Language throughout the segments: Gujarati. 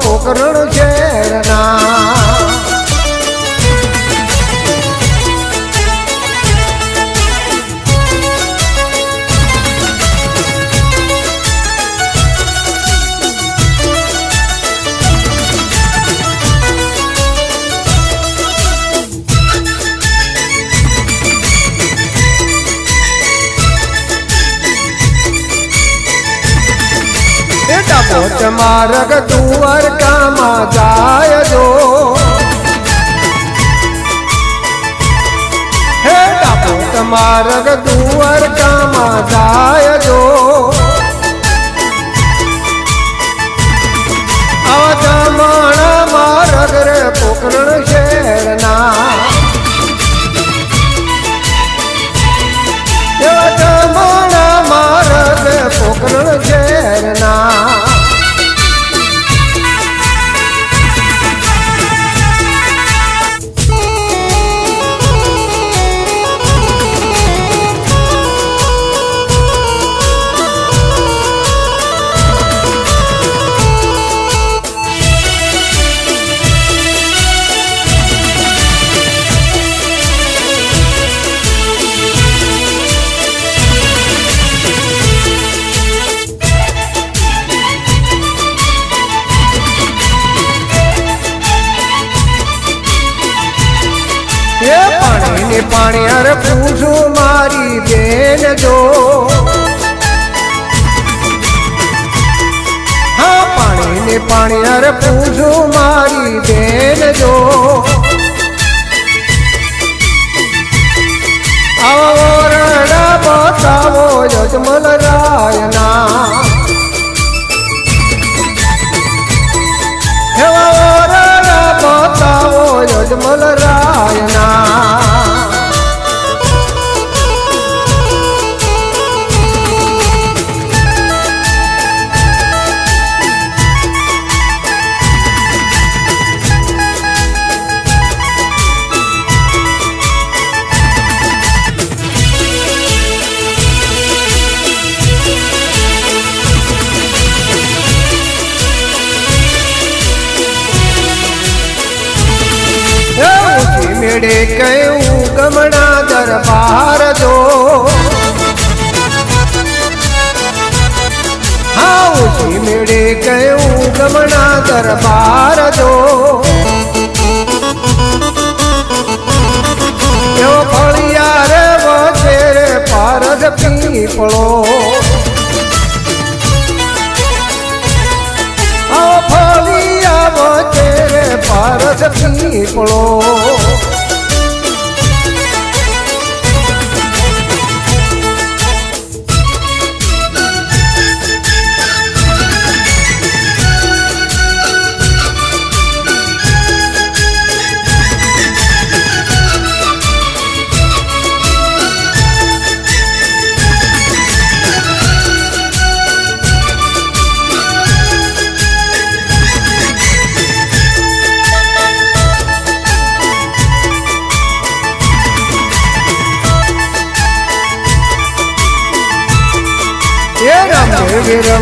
બતાવો શેરના મારગ દ્વારકામાં મારગ દ્વારકામાં જાય જો આવા મારગ રે પોકરણ બેન જો. હા પાણી ને પાણી અરે પૂછું મારી બેન જો. આવા ઓરડા બતાવો જજમલ રાયના. યજમલ રાયના. ઊંચી કહ્યું ગમણા દરબાર જો? હા ઊંચી મેળે કહ્યું ગમણા દરબાર જો? પારદ પીપળો. ફળિયા વચ્ચે રે પારદ પીપળો.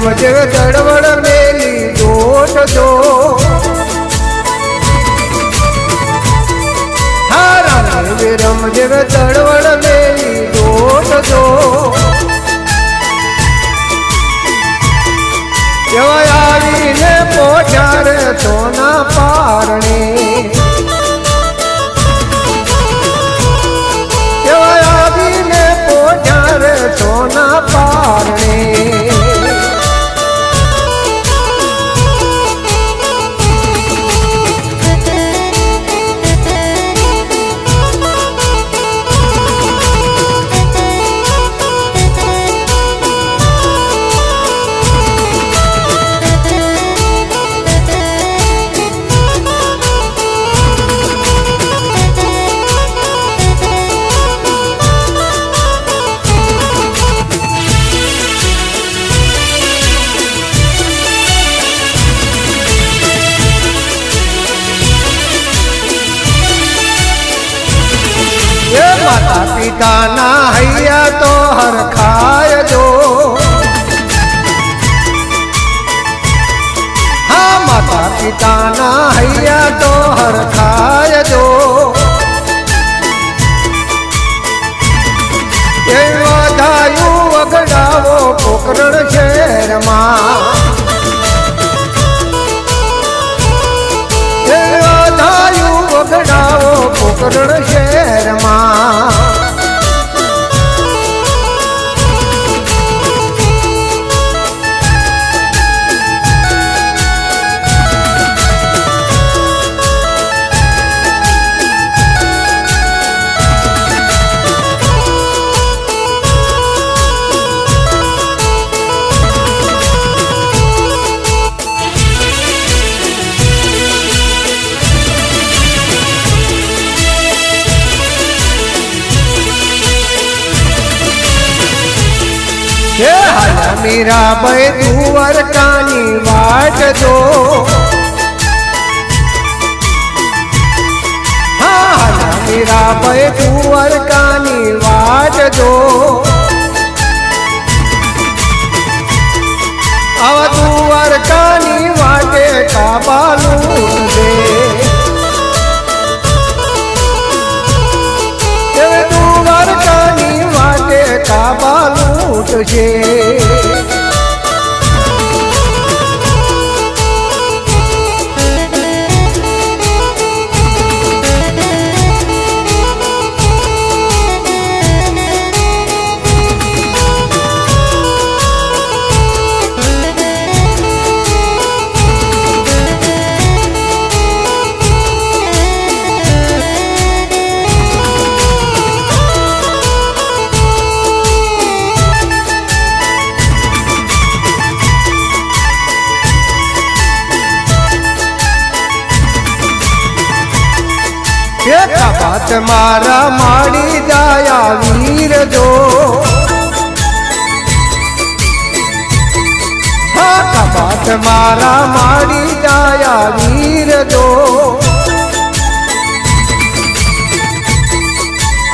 રમજે તડવડ મેલી દોટ જો હા રામે તડવડ મેલી દોટ જો એવા આવીને પોચાર સોના પારણે. એવા આવીને પોચાર સોના પારણે. મીરાબાઈ દ્વારકાની વાટ જો. મીરાબાઈ દ્વારકાની વાટ જો. આવા દ્વારકાની વાટે કાબાલું દે એ દ્વારકાની વાટે કાબા લૂટશે. બાત મારા માડી દયા વીર જો હા કપાત મારા માડી દયા વીર જો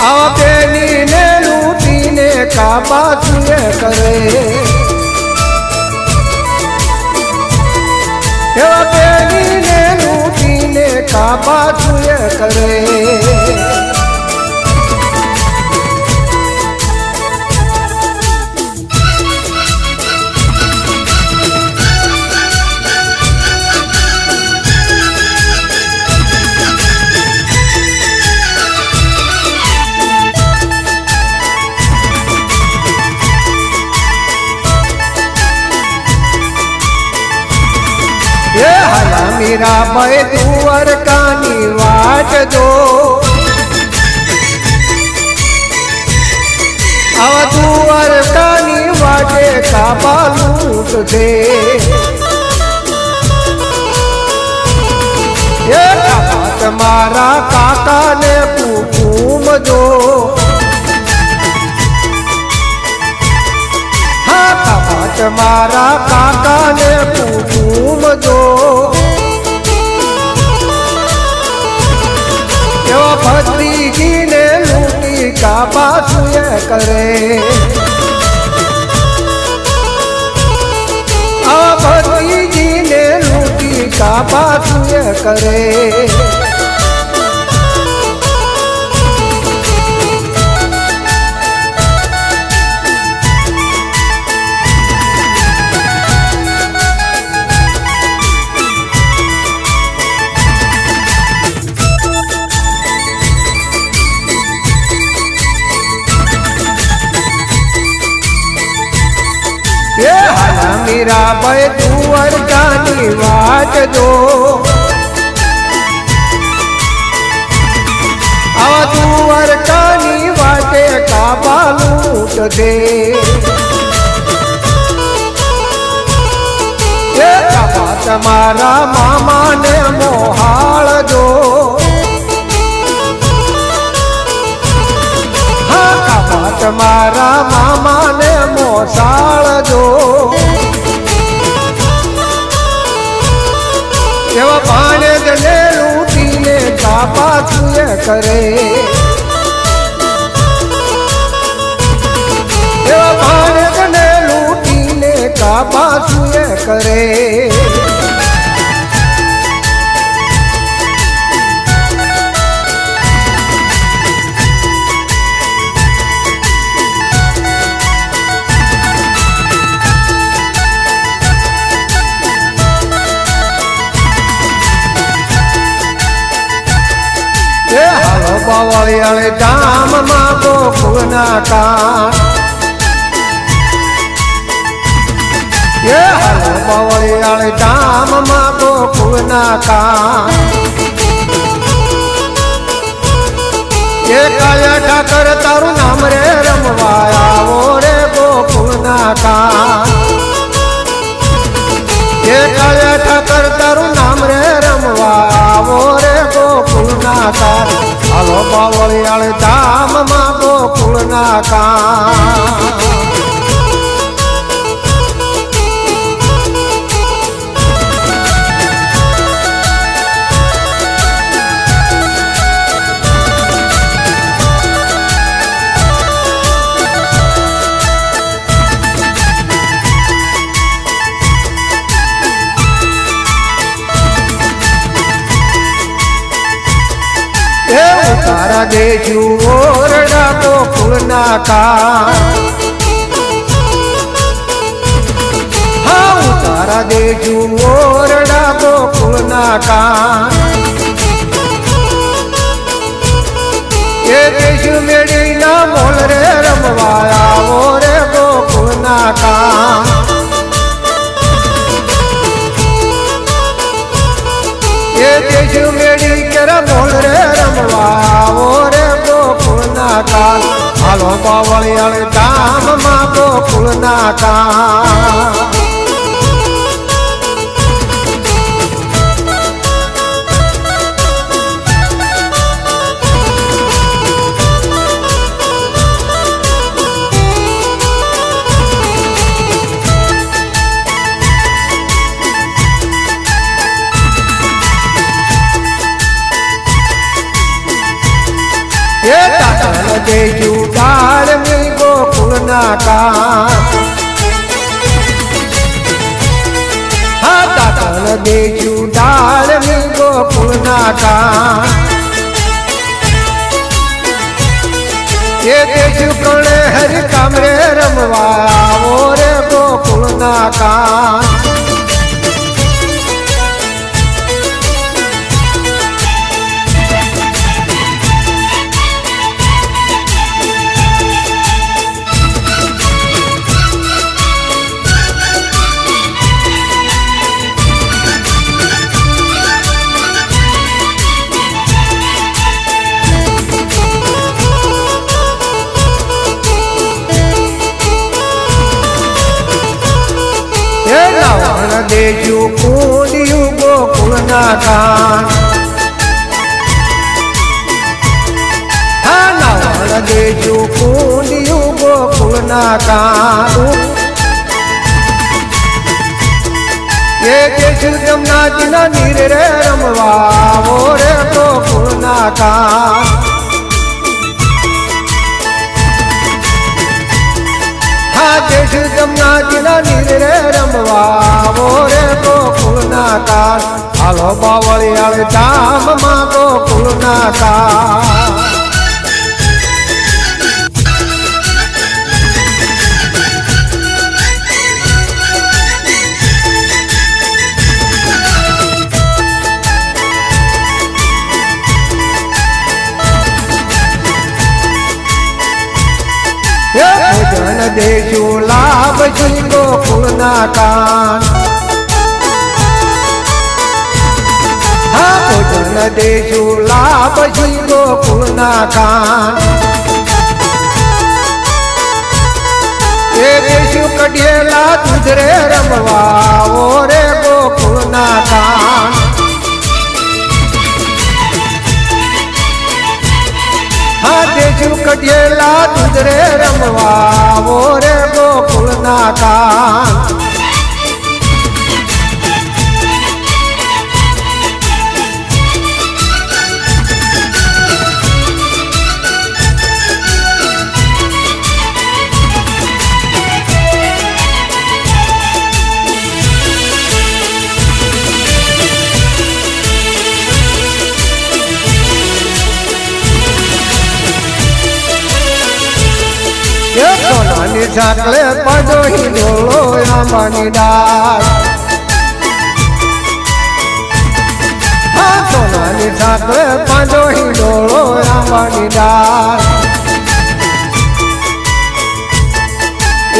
આવા પેલીને લૂટીને કાબા સુએ કરે. એવા પેલીને કાબા છુએ કરે. મીરાબાઈ દુવરકાની વાટ જો. આવા દ્વારકાની વાટે કાબા લૂટ છે એ કાબા તમારા કાકાને પૂછું જો હા તમારા કાકાને પૂછું જો पति की ने लूटी का पास ये करे। आ पति जी ने लूटी का पास ये करे। વાટ આ અરજાની વાટે કાબા લૂટ દે તમારા મામાને હાલો બાવળિયાળે ગામમાં ગોકુળના કાન. એ કાયા ઠાકર તારું નામ રે રમવા આવો રે ગોકુળના કાન. એ કાયા ઠાકર તારું નામ રે રમવા આવો રે ગોકુળના કાન. હાલો બાવળિયાળ ધામમાં ગોકુળના કાન. દેજુ ઓરડા ગોકુળના કા હા, ઉતારા દેજુ ઓરડા ગોકુળના કા એ દેશ મેળી ના મોલ રે રમવા આવો રે ગોકુળના કા એ દેશ મેળી કેરા મોલ રે ગોકુળના કાન હાલો બાવળિયાળ ગામમાં ગોકુળના ના એ કાન હા દાદલ દેજુ ડાળ મી ગોકુળના કાન એ દેજુ પ્રણે હરિ કામરે રમવા આવો રે ગોકુળના કાન ગોકુળના કાન હા નાવણ દેજુ કુંડિયું ગોકુળના કાન એ દેશ જમનાજીના નીર રે રમવા આવો રે ગોકુળના કાન દેશ જમનાજીના નીર રે રમવા આવો રે ગોકુળના કાન હાલો બાવળિયાળ ધામમાં ગોકુળના તા જીરો કુળના કાન. એ દેશુ કઢેલા દૂધરે રમવા ઓરે ગોકુળના કાન. હા દેશુ કઢેલા દૂધરે રમવા ઓરે ગોકુળના કાન. ડાય સોનાની સાકર પાંજો હિડોળો રામની ડાય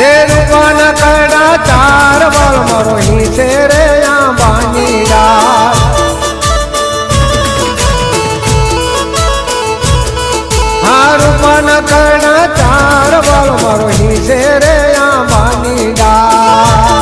એ રૂપાના કડા ચાર વાળ મારો હિસે રે આંબાની ડાય હા રૂપાના કડા ચાર વાળ મારો હિસે રે આંબાની ડાય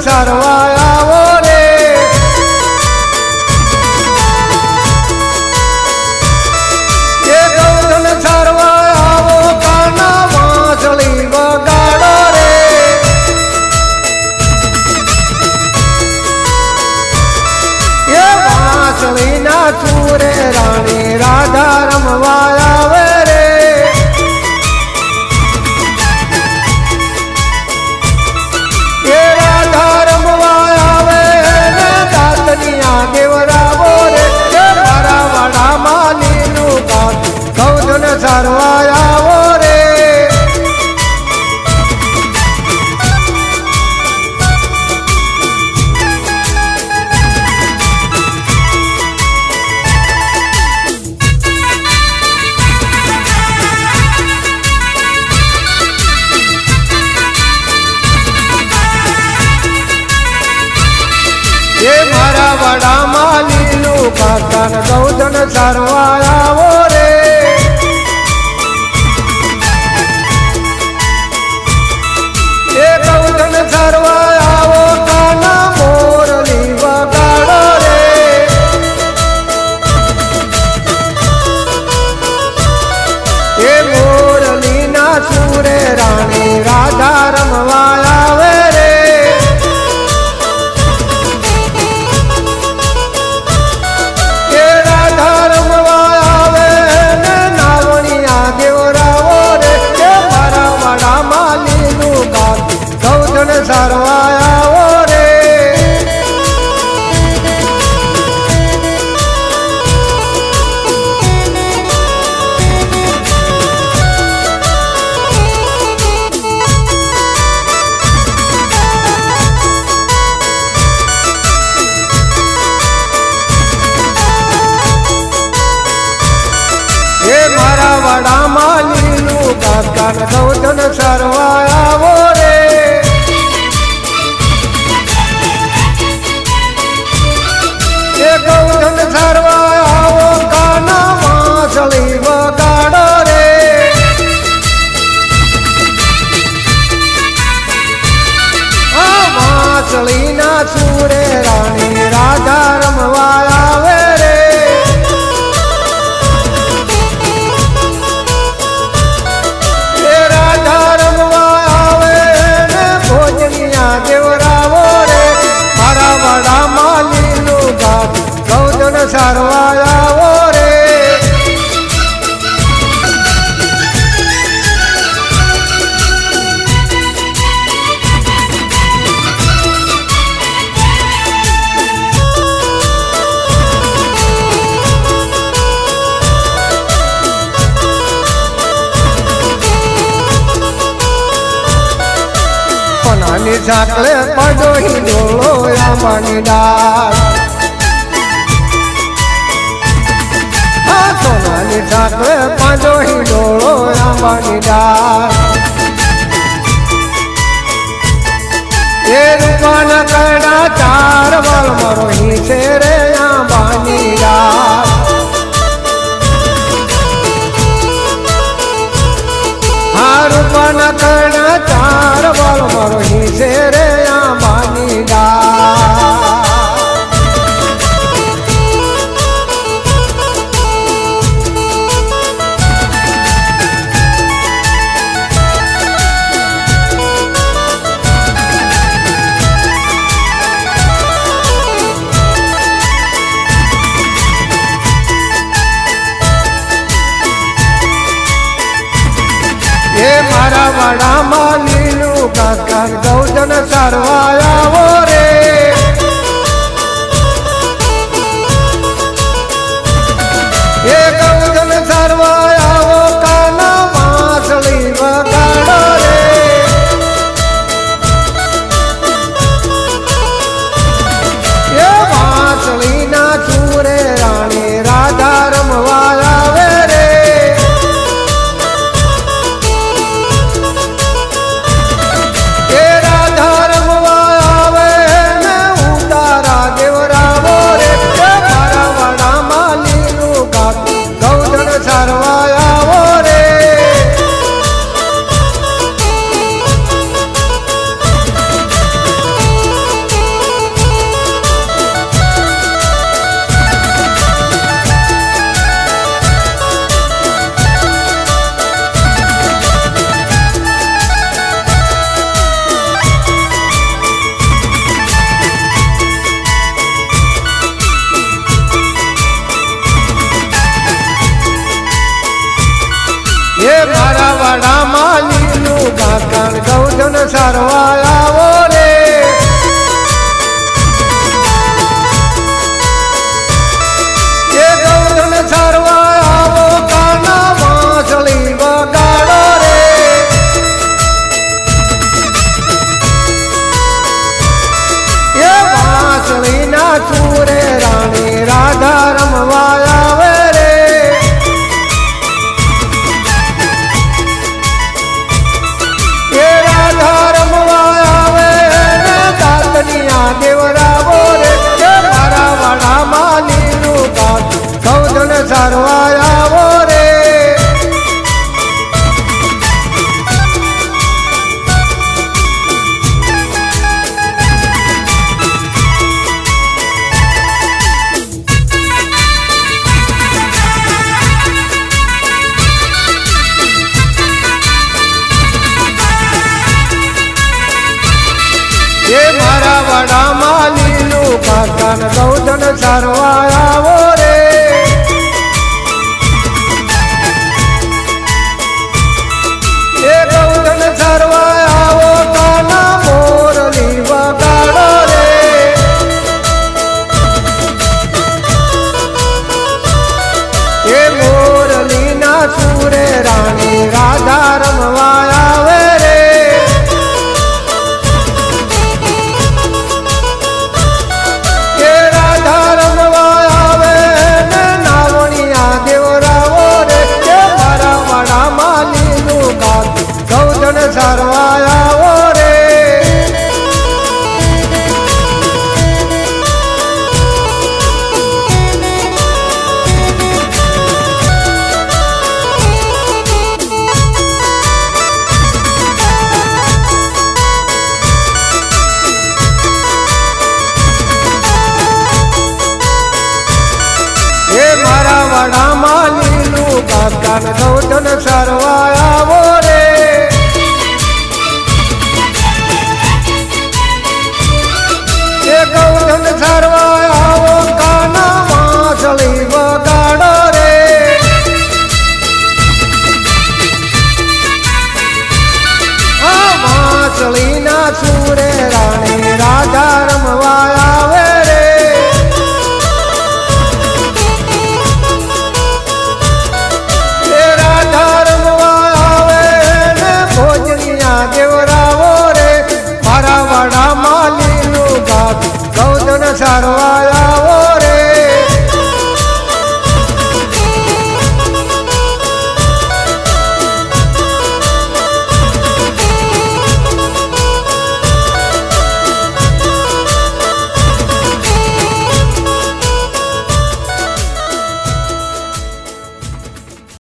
સરવાય ભગવાન ગૌધન સરવાયા ઝાકલે પડોહી ડોળો રામણ ડાર સોનાની ઝાકલે પડોહી ડોળો રામણ ડાર એ રૂપાના કરડા ચાર વાલ મારો છે રે રૂપાના ચાર વાળો મારો હિસે રે આ બાની ગા ભજન કરવા